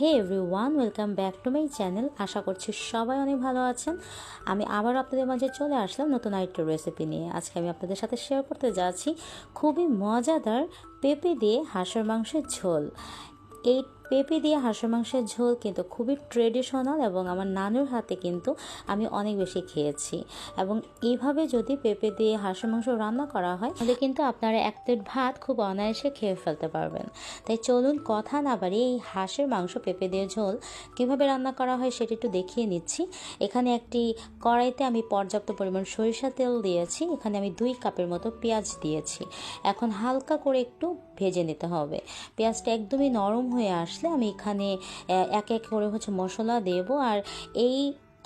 Hey everyone welcome back to my channel আশা করছি সবাই অনেক ভালো আছেন। আমি আবার আপনাদের মাঝে চলে আসলাম নতুন আরেকটা রেসিপি নিয়ে। আজকে আমি আপনাদের সাথে শেয়ার করতে যাচ্ছি। খুবই মজাদার পেঁপে দিয়ে হাঁসের মাংসের ঝোল। এই পেঁপে দিয়ে হাঁসের মাংসের ঝোল কিন্তু খুবই ট্রেডিশনাল এবং আমার নানুর হাতে কিন্তু আমি অনেক বেশি খেয়েছি। এবং এইভাবে যদি পেঁপে দিয়ে হাঁসের মাংস রান্না করা হয়, তাহলে কিন্তু আপনারা এক প্লেট ভাত খুব অনায়াসে খেয়ে ফেলতে পারবেন। তাই চলুন কথা না বাড়িয়ে এই হাঁসের মাংস, পেঁপে দিয়ে ঝোল কীভাবে রান্না করা হয় সেটা একটু দেখিয়ে নিচ্ছি। এখানে একটি কড়াইতে আমি পর্যাপ্ত পরিমাণ সরিষা তেল দিয়েছি, এখানে আমি দুই কাপের মতো পেঁয়াজ দিয়েছি। এখন হালকা করে একটু ভেজে নিতে হবে। পেঁয়াজটা একদমই নরম হয়ে আসলে আমি এখানে এক এক করে হচ্ছে মশলা দেব। আর এই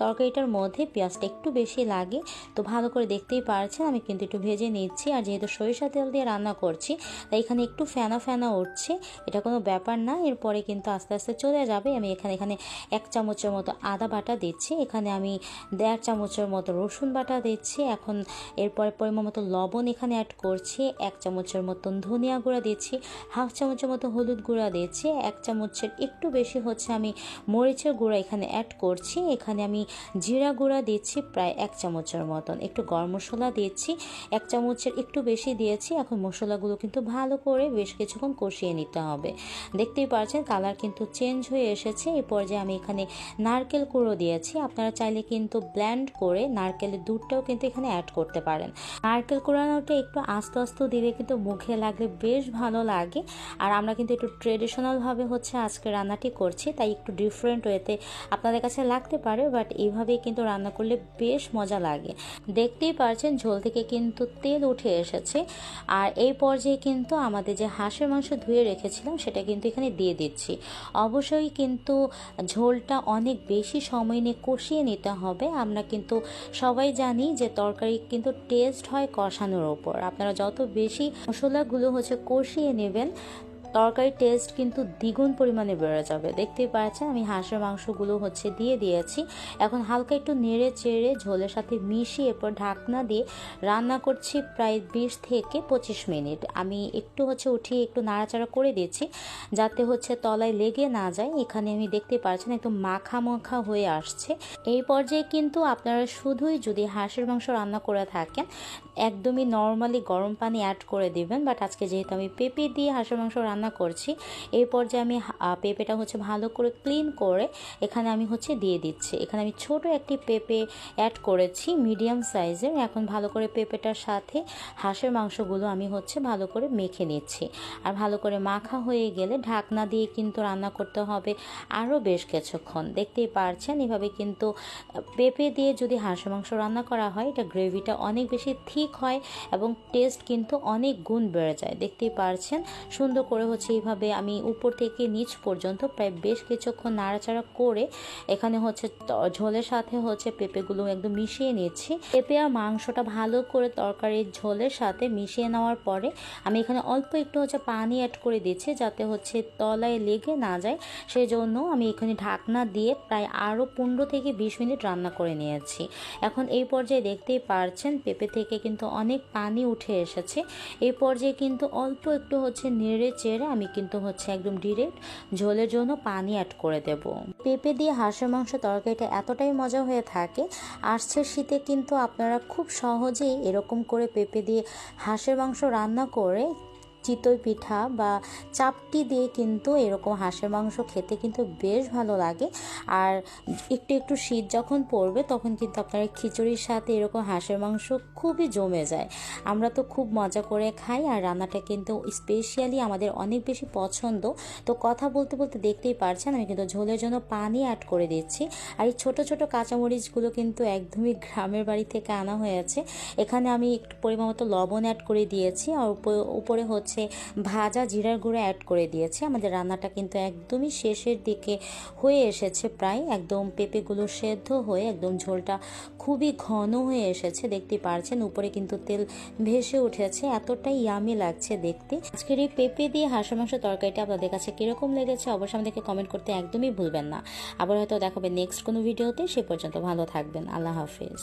তরকারিটার মধ্যে পেঁয়াজটা একটু বেশি লাগে। তো ভালো করে দেখতেই পারছেন, আমি কিন্তু একটু ভেজে নিচ্ছি। আর যেহেতু সরিষা তেল দিয়ে রান্না করছি, তাই এখানে একটু ফেনা ফেনা উঠছে। এটা কোনো ব্যাপার না, এরপরে কিন্তু আস্তে আস্তে চলে যাবে। আমি এখানে এখানে এক চামচের মতো আদা বাটা দিচ্ছি। এখানে আমি দেড় চামচের মতো রসুন বাটা দিচ্ছি। এখন এরপরে পরিমাণ মতো লবণ এখানে অ্যাড করছি। এক চামচের মতন ধনিয়া গুঁড়া দিচ্ছি। হাফ চামচের মতো হলুদ গুঁড়া দিচ্ছি। এক চামচের একটু বেশি হচ্ছে আমি মরিচের গুঁড়া এখানে অ্যাড করছি। এখানে আমি জিরা গুঁড়া দিচ্ছি প্রায় এক চামচের মতন। একটু গরম মশলা দিচ্ছি, এক চামচের একটু বেশি দিয়েছি। এখন মশলাগুলো কিন্তু ভালো করে বেশ কিছুক্ষণ কষিয়ে নিতে হবে। দেখতেই পাচ্ছেন কালার কিন্তু চেঞ্জ হয়ে এসেছে। এই পর্যায়ে আমি এখানে নারকেল কুড়ো দিয়েছি। আপনারা চাইলে কিন্তু ব্ল্যান্ড করে নারকেলের দুধটাও কিন্তু এখানে অ্যাড করতে পারেন। নারকেল কুড়ানোটা একটু আস্তে আস্তে দিলে কিন্তু মুখে লাগলে বেশ ভালো লাগে। আর আমরা কিন্তু একটু ট্রেডিশনালভাবে হচ্ছে আজকে রান্নাটি করছি, তাই একটু ডিফারেন্ট ওয়েতে আপনাদের কাছে লাগতে পারে বাট এইভাবেই কিন্তু রান্না করলে বেশ মজা লাগে। দেখতেই পারছেন ঝোল থেকে কিন্তু তেল উঠে এসেছে। আর এই পর্যায়ে কিন্তু আমাদের যে হাঁসের মাংস ধুয়ে রেখেছিলাম, সেটা কিন্তু এখানে দিয়ে দিচ্ছি। অবশ্যই কিন্তু ঝোলটা অনেক বেশি সময় নিয়ে কষিয়ে নিতে হবে। আমরা কিন্তু সবাই জানি যে তরকারি কিন্তু টেস্ট হয় কষানোর ওপর। আপনারা যত বেশি মশলাগুলো হচ্ছে কষিয়ে নেবেন তরকারির টেস্ট কিন্তু দ্বিগুণ পরিমাণে বেড়ে যাবে। দেখতেই পাচ্ছেন, আমি হাঁসের মাংসগুলো হচ্ছে দিয়ে দিয়েছি। এখন হালকা একটু নেড়ে চেড়ে ঝোলের সাথে মিশিয়ে এরপর ঢাকনা দিয়ে রান্না করছি প্রায় বিশ থেকে পঁচিশ মিনিট। আমি একটু হচ্ছে উঠিয়ে একটু নাড়াচাড়া করে দিয়েছি যাতে হচ্ছে তলায় লেগে না যায়। এখানে আমি দেখতে পাচ্ছেন একটু মাখা মাখা হয়ে আসছে। এই পর্যায়ে কিন্তু আপনারা শুধুই যদি হাঁসের মাংস রান্না করে থাকেন, একদমই নর্মালি গরম পানি অ্যাড করে দিবেন। বাট আজকে যেহেতু আমি পেঁপে দিয়ে হাঁসের মাংস রান্না করছি। এই পর্যায়ে আমি পেঁপেটা হচ্ছে ভালো করে ক্লিন করে এখানে আমি হচ্ছে দিয়ে দিচ্ছি। এখানে আমি ছোট একটি পেঁপে অ্যাড করেছি মিডিয়াম সাইজের এখন ভালো করে পেঁপেটার সাথে হাঁসের মাংসগুলো আমি হচ্ছে ভালো করে মেখে নিচ্ছি। আর ভালো করে মাখা হয়ে গেলে ঢাকনা দিয়ে কিন্তু রান্না করতে হবে আরও বেশ কিছুক্ষণ। দেখতেই পারছেন, এভাবে কিন্তু পেঁপে দিয়ে যদি হাঁসের মাংস রান্না করা হয়, এটা গ্রেভিটা অনেক বেশি থিক হয় এবং টেস্ট কিন্তু অনেক গুণ বেড়ে যায়। দেখতেই পারছেন, সুন্দর করে হচ্ছে এইভাবে আমি উপর থেকে নিচ পর্যন্ত প্রায় বেশ কিছুক্ষণ নাড়াচাড়া করে এখানে হচ্ছে ঝোলের সাথে হচ্ছে পেঁপেগুলো একদম মিশিয়ে নিয়েছি। পেঁপে আর মাংসটা ভালো করে তরকারির ঝোলের সাথে মিশিয়ে নেওয়ার পরে আমি এখানে অল্প একটু হচ্ছে পানি অ্যাড করে দিচ্ছি যাতে হচ্ছে তলায় লেগে না যায়। সেই জন্য আমি এখানে ঢাকনা দিয়ে প্রায় আরও পনেরো থেকে বিশ মিনিট রান্না করে নিয়েছি। এখন এই পর্যায়ে দেখতেই পারছেন পেঁপে থেকে কিন্তু অনেক পানি উঠে এসেছে। এই পর্যায়ে কিন্তু অল্প একটু হচ্ছে নেড়ে আমি কিন্তু হচ্ছে একদম ডিরেক্ট ঝোলের জন্য পানি অ্যাড করে দেব। পেঁপে দিয়ে হাঁসের মাংস তরকারিটা এতটাই মজা হয়ে থাকে, আসছে শীতে কিন্তু আপনারা খুব সহজেই এরকম করে পেঁপে দিয়ে হাঁসের মাংস রান্না করে চিতই পিঠা বা চাপটি দিয়ে কিন্তু এরকম হাঁসের মাংস খেতে কিন্তু বেশ ভালো লাগে। আর একটু একটু শীত যখন পড়বে, তখন কিন্তু আপনারা খিচুড়ির সাথে এরকম হাঁসের মাংস খুবই জমে যায়। আমরা তো খুব মজা করে খাই আর রান্নাটা কিন্তু স্পেশালি আমাদের অনেক বেশি পছন্দ। তো কথা বলতে বলতে দেখতেই পারছেন, আমি কিন্তু ঝোলের জন্য পানি অ্যাড করে দিচ্ছি। আর এই ছোটো ছোটো কাঁচামরিচগুলো কিন্তু একদমই গ্রামের বাড়ি থেকে আনা হয়েছে। এখানে আমি একটু পরিমাণ মতো লবণ অ্যাড করে দিয়েছি। আর উপরে হচ্ছে হচ্ছে ভাজা জিরার গুঁড়ো অ্যাড করে দিয়েছি। আমাদের রান্নাটা কিন্তু একদমই শেষের দিকে হয়ে এসেছে প্রায়। একদম পেঁপেগুলো সেদ্ধ হয়ে, একদম ঝোলটা খুবই ঘন হয়ে এসেছে দেখতে পারছেন। উপরে কিন্তু তেল ভেসে উঠেছে, এতটাই ইয়ামি লাগছে দেখতে। আজকের এই পেঁপে দিয়ে হাঁসের মাংস তরকারিটা আপনাদের কাছে কীরকম লেগেছে অবশ্যই আমাদেরকে কমেন্ট করতে একদমই ভুলবেন না। আবার হয়তো দেখাবে নেক্সট কোনো ভিডিওতে সে পর্যন্ত ভালো থাকবেন। আল্লাহ হাফিজ।